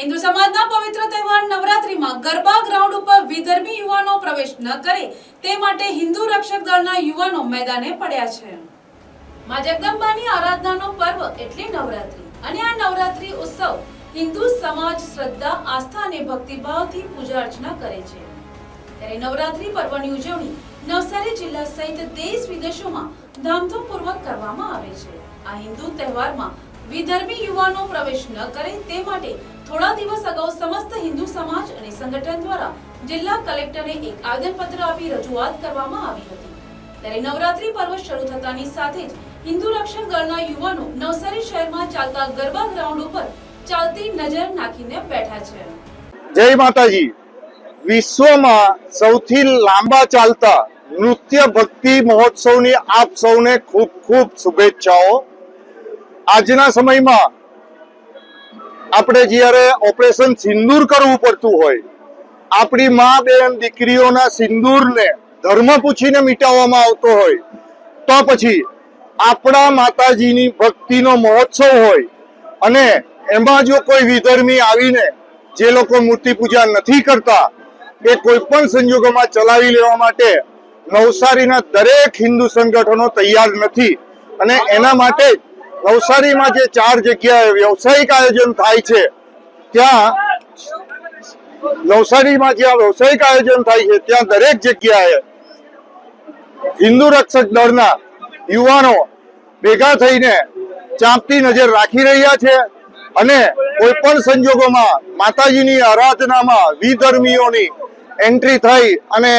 હિન્દુ સમાજના પવિત્ર તહેવાર નવરાત્રીમાં ગરબા ગ્રાઉન્ડ ઉપર વિધર્મી યુવાનો પ્રવેશ ન કરે તે માટે હિન્દુ રક્ષક દળના યુવાનો મેદાને પડ્યા છે. મા જગદંબાની આરાધનાનો પર્વ એટલે નવરાત્રી. અને આ નવરાત્રી ઉત્સવ હિન્દુ સમાજ શ્રદ્ધા, આસ્થા અને ભક્તિભાવથી પૂજા અર્ચના કરે છે. ત્યારે નવરાત્રી પર્વની ઉજવણી નવસારી જિલ્લા સહિત દેશ વિદેશોમાં ધામધૂમપૂર્વક કરવામાં આવે છે. આ હિન્દુ તહેવારમાં વિધર્મી યુવાનો પ્રવેશ ન કરે તે માટે થોડા દિવસ અગાઉ સમસ્ત હિન્દુ સમાજ અને સંગઠન દ્વારા જિલ્લા કલેક્ટરને એક આવેદનપત્ર આપી રજૂઆત કરવામાં આવી હતી. ત્યારે નવરાત્રી પર્વ શરૂ થતાની સાથે જ હિન્દુ રક્ષણ દળના યુવાનો નવસારી શહેરમાં ચાલતા ગરબા ગ્રાઉન્ડ ઉપર ચાલતી નજર નાખીને બેઠા છે. જય માતાજી. વિશ્વમાં સૌથી લાંબા ચાલતા નૃત્ય ભક્તિ મહોત્સવની આપ સૌને ખૂબ ખૂબ શુભેચ્છાઓ. આજના સમયમાં આપણે જ્યારે ઓપરેશન સિંદૂર કરવું પડતું હોય, આપણી મા બેન દીકરીઓના સિંદૂરને ધર્મ પૂછીને મિટાવવામાં આવતો હોય, તો પછી આપણા માતાજીની ભક્તિનો મહોત્સવ હોય અને એમાં જો કોઈ વિધર્મી આવીને જે લોકો મૂર્તિ પૂજા નથી કરતા, એ કોઈ પણ સંજોગોમાં ચલાવી લેવા માટે નવસારીના દરેક હિન્દુ સંગઠનો તૈયાર નથી. અને એના માટે નવસારીમાં જે ચાર જગ્યાએ વ્યવસાયિક આયોજન થાય છે, ત્યાં નવસારીમાં જ્યાં વ્યવસાયિક આયોજન થાય છે, ત્યાં દરેક જગ્યાએ હિન્દુ રક્ષક દળના યુવાનો ભેગા થઈને ચાંપતી નજર રાખી રહ્યા છે અને કોઈ પણ સંજોગોમાં માતાજીની આરાધનામાં વિધર્મીઓની એન્ટ્રી થઈ અને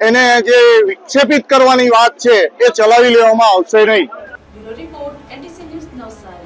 એને જે વિક્ષેપિત કરવાની વાત છે, એ ચલાવી લેવામાં આવશે નહીં. house